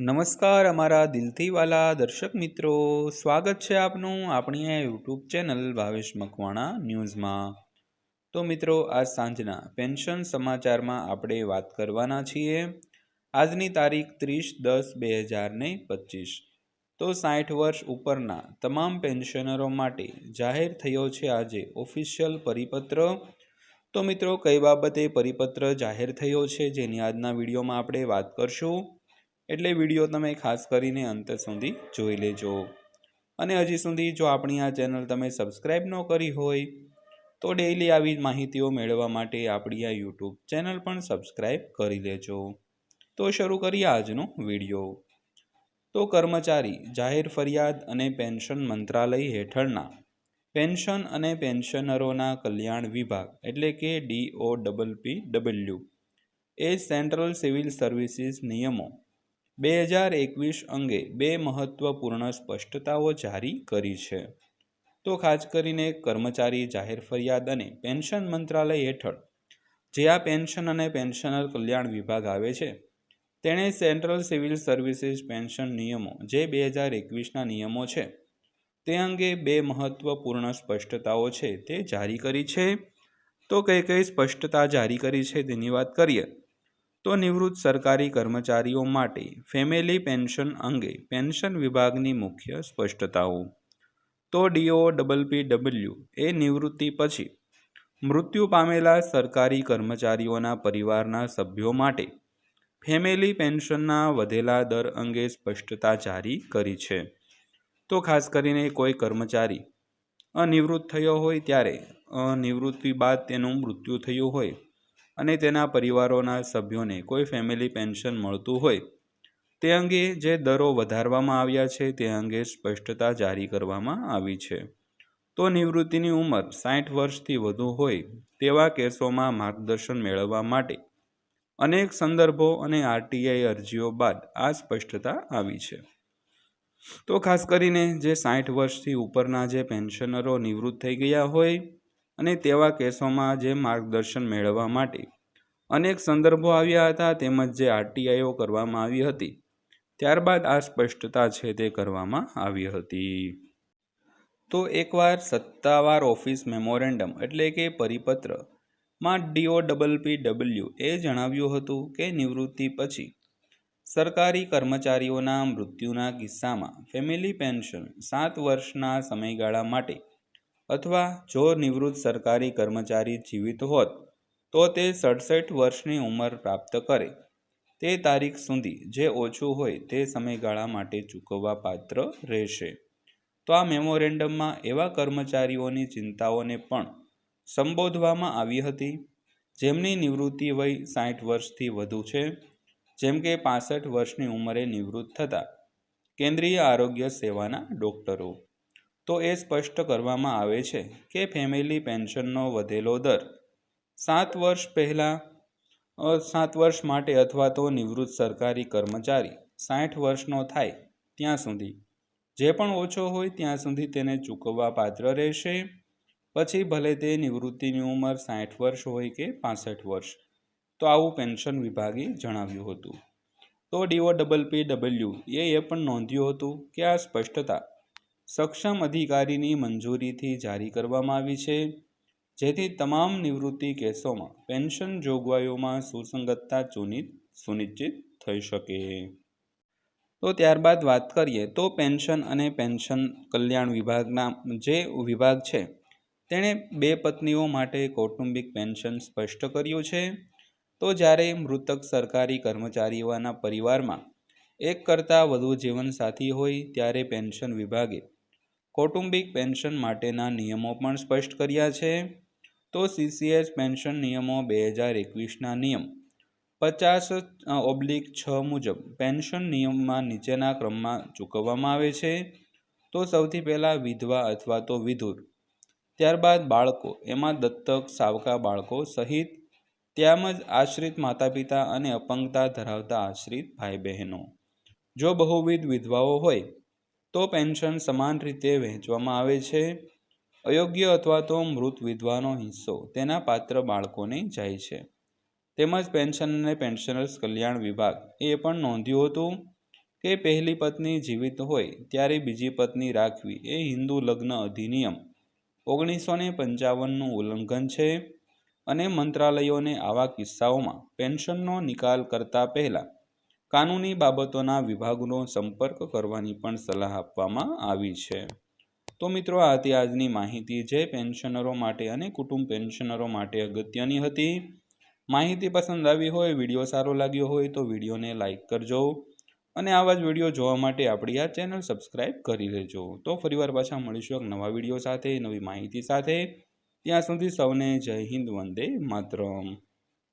નમસ્કાર અમારા દિલથી વાલા દર્શક મિત્રો. સ્વાગત છે આપનું આપણી આ યુટ્યુબ ચેનલ ભાવેશ મકવાણા ન્યૂઝમાં. તો મિત્રો, આજ સાંજના પેન્શન સમાચારમાં આપણે વાત કરવાના છીએ. આજની તારીખ ત્રીસ દસ બે હજાર ને પચીસ. તો સાઠ વર્ષ ઉપરના તમામ પેન્શનરો માટે જાહેર થયો છે આજે ઓફિશિયલ પરિપત્ર. તો મિત્રો, કઈ બાબતે પરિપત્ર જાહેર થયો છે, જેની આજના વિડીયોમાં આપણે વાત કરશું. એટલે વીડિયો તમે ખાસ કરીને અંત સુધી જોઈ લેજો. અને હજી સુધી જો આપણી આ ચેનલ તમે સબસ્ક્રાઈબ ન કરી હોય, તો ડેઈલી આવી માહિતીઓ મેળવવા માટે આપણી આ યુટ્યુબ ચેનલ પણ સબસ્ક્રાઈબ કરી લેજો. તો શરૂ કરીએ આજનો વીડિયો. તો કર્મચારી, જાહેર ફરિયાદ અને પેન્શન મંત્રાલય હેઠળના પેન્શન અને પેન્શનરોના કલ્યાણ વિભાગ, એટલે કે DO double P W, A central civil services નિયમો બે હજાર એકવીસ અંગે બે મહત્વપૂર્ણ સ્પષ્ટતાઓ જારી કરી છે. તો ખાસ કરીને કર્મચારી જાહેર ફરિયાદ અને પેન્શન મંત્રાલય હેઠળ, જે આ પેન્શન અને પેન્શનર કલ્યાણ વિભાગ આવે છે, તેણે સેન્ટ્રલ સિવિલ સર્વિસીસ પેન્શન નિયમો, જે બે હજાર એકવીસના નિયમો છે, તે અંગે બે મહત્વપૂર્ણ સ્પષ્ટતાઓ છે તે જારી કરી છે. તો કઈ કઈ સ્પષ્ટતા જારી કરી છે તેની વાત કરીએ. તો નિવૃત્ત સરકારી કર્મચારીઓ માટે ફેમિલી પેન્શન અંગે પેન્શન વિભાગની મુખ્ય સ્પષ્ટતાઓ. તો ડીઓ ડબલ ડબલ્યુ એ નિવૃત્તિ પછી મૃત્યુ પામેલા સરકારી કર્મચારીઓના પરિવારના સભ્યો માટે ફેમિલી પેન્શનના વધેલા દર અંગે સ્પષ્ટતા જારી કરી છે. તો ખાસ કરીને કોઈ કર્મચારી અનિવૃત્ત થયો હોય ત્યારે નિવૃત્તિ બાદ તેનું મૃત્યુ થયું હોય અને તેના પરિવારોના સભ્યોને કોઈ ફેમિલી પેન્શન મળતું હોય, તે અંગે જે દરો વધારવામાં આવ્યા છે તે અંગે સ્પષ્ટતા જારી કરવામાં આવી છે. તો નિવૃત્તિની ઉંમર સાઠ વર્ષથી વધુ હોય તેવા કેસોમાં માર્ગદર્શન મેળવવા માટે અનેક સંદર્ભો અને આરટીઆઈ અરજીઓ બાદ આ સ્પષ્ટતા આવી છે. તો ખાસ કરીને જે સાઠ વર્ષથી ઉપરના જે પેન્શનરો નિવૃત્ત થઈ ગયા હોય અને તેવા કેસોમાં જે માર્ગદર્શન મેળવવા માટે અનેક સંદર્ભો આવ્યા હતા તેમજ જે આરટીઆઈઓ કરવામાં આવી હતી. ત્યારબાદ આ સ્પષ્ટતા છે તે કરવામાં આવી હતી. તો એકવાર સત્તાવાર ઓફિસ મેમોરેન્ડમ એટલે કે પરિપત્રમાં DO double P W A જણાવ્યું હતું કે નિવૃત્તિ પછી સરકારી કર્મચારીઓના મૃત્યુના કિસ્સામાં ફેમિલી પેન્શન સાત વર્ષના સમયગાળા માટે અથવા જો નિવૃત્ત સરકારી કર્મચારી જીવિત હોત, તો તે સડસઠ વર્ષની ઉંમર પ્રાપ્ત કરે. તે તારીખ સુધી જે ઓછું હોય તે સમયગાળા માટે ચૂકવવા પાત્ર રહેશે. તો આ મેમોરેન્ડમમાં એવા કર્મચારીઓની ચિંતાઓને પણ સંબોધવામાં આવી હતી, જેમની નિવૃત્તિ વય સાઠ વર્ષથી વધુ છે, જેમ કે પાસઠ વર્ષની ઉંમરે નિવૃત્ત થતા કેન્દ્રીય આરોગ્ય સેવાના ડોક્ટરો. તો એ સ્પષ્ટ કરવામાં આવે છે કે ફેમિલી પેન્શનનો વધેલો દર સાત વર્ષ પહેલાં સાત વર્ષ માટે અથવા તો નિવૃત્ત સરકારી કર્મચારી સાઠ વર્ષનો થાય ત્યાં સુધી. જે પણ ઓછો હોય ત્યાં સુધી તેને ચૂકવવા પાત્ર રહેશે. પછી ભલે તે નિવૃત્તિની ઉંમર સાઠ વર્ષ હોય કે પાસઠ વર્ષ. તો આવું પેન્શન વિભાગે જણાવ્યું હતું. તો ડીઓ ડબલ પી ડબલ્યુ એ એ પણ નોંધ્યું હતું કે આ સ્પષ્ટતા સક્ષમ અધિકારીની મંજૂરીથી જારી કરવામાં આવી છે. જેથી તમામ નિવૃત્તિ કેસોમાં પેન્શન જોગવાઈઓમાં સુસંગતતા ચુનિત સુનિશ્ચિત થઈ શકે. તો ત્યારબાદ વાત કરીએ તો પેન્શન અને પેન્શન કલ્યાણ વિભાગના જે વિભાગ છે, તેણે બે પત્નીઓ માટે કૌટુંબિક પેન્શન સ્પષ્ટ કર્યું છે. તો જ્યારે મૃતક સરકારી કર્મચારીઓના પરિવારમાં એક કરતાં વધુ જીવનસાથી હોય, ત્યારે પેન્શન વિભાગે કૌટુંબિક પેન્શન માટેના નિયમો પણ સ્પષ્ટ કર્યા છે. તો સીસીએસ પેન્શન નિયમો બે હજાર એકવીસના નિયમ. પચાસ ઓબ્લિક છ મુજબ પેન્શન નિયમમાં નીચેના ક્રમમાં ચૂકવવામાં આવે છે. તો સૌથી પહેલાં વિધવા અથવા તો વિધુર. ત્યારબાદ બાળકો. એમાં દત્તક, સાવકા બાળકો સહિત તેમજ આશ્રિત માતા પિતા અને અપંગતા ધરાવતા આશ્રિત ભાઈ બહેનો જો બહુવિધ વિધવાઓ હોય તો પેન્શન સમાન રીતે વહેંચવામાં આવે છે. અયોગ્ય અથવા તો મૃત વિધવાનો હિસ્સો તેના પાત્ર બાળકોને જાય છે. તેમજ પેન્શન અને પેન્શનર્સ કલ્યાણ વિભાગ એ પણ નોંધ્યું હતું કે પહેલી પત્ની જીવિત હોય ત્યારે બીજી પત્ની રાખવી એ હિન્દુ લગ્ન અધિનિયમ ઓગણીસો ને પંચાવનનું ઉલ્લંઘન છે અને મંત્રાલયોને આવા કિસ્સાઓમાં પેન્શનનો નિકાલ કરતા પહેલા કાનૂની બાબતોના વિભાગનો સંપર્ક કરવાની પણ સલાહ આપવામાં આવી છે. તો મિત્રો, આ હતી આજની માહિતી. જે પેન્શનરો માટે અને કુટુંબ પેન્શનરો માટે અગત્યની હતી. માહિતી પસંદ આવી હોય, વીડિયો સારો લાગ્યો હોય, તો વિડીયોને લાઇક કરજો અને આવા જ વીડિયો જોવા માટે આપણી આ ચેનલ સબસ્ક્રાઈબ કરી લેજો. તો ફરીવાર પાછા મળીશું એક નવા વીડિયો સાથે, નવી માહિતી સાથે. ત્યાં સુધી સૌને જય હિન્દ, વંદે માતરમ.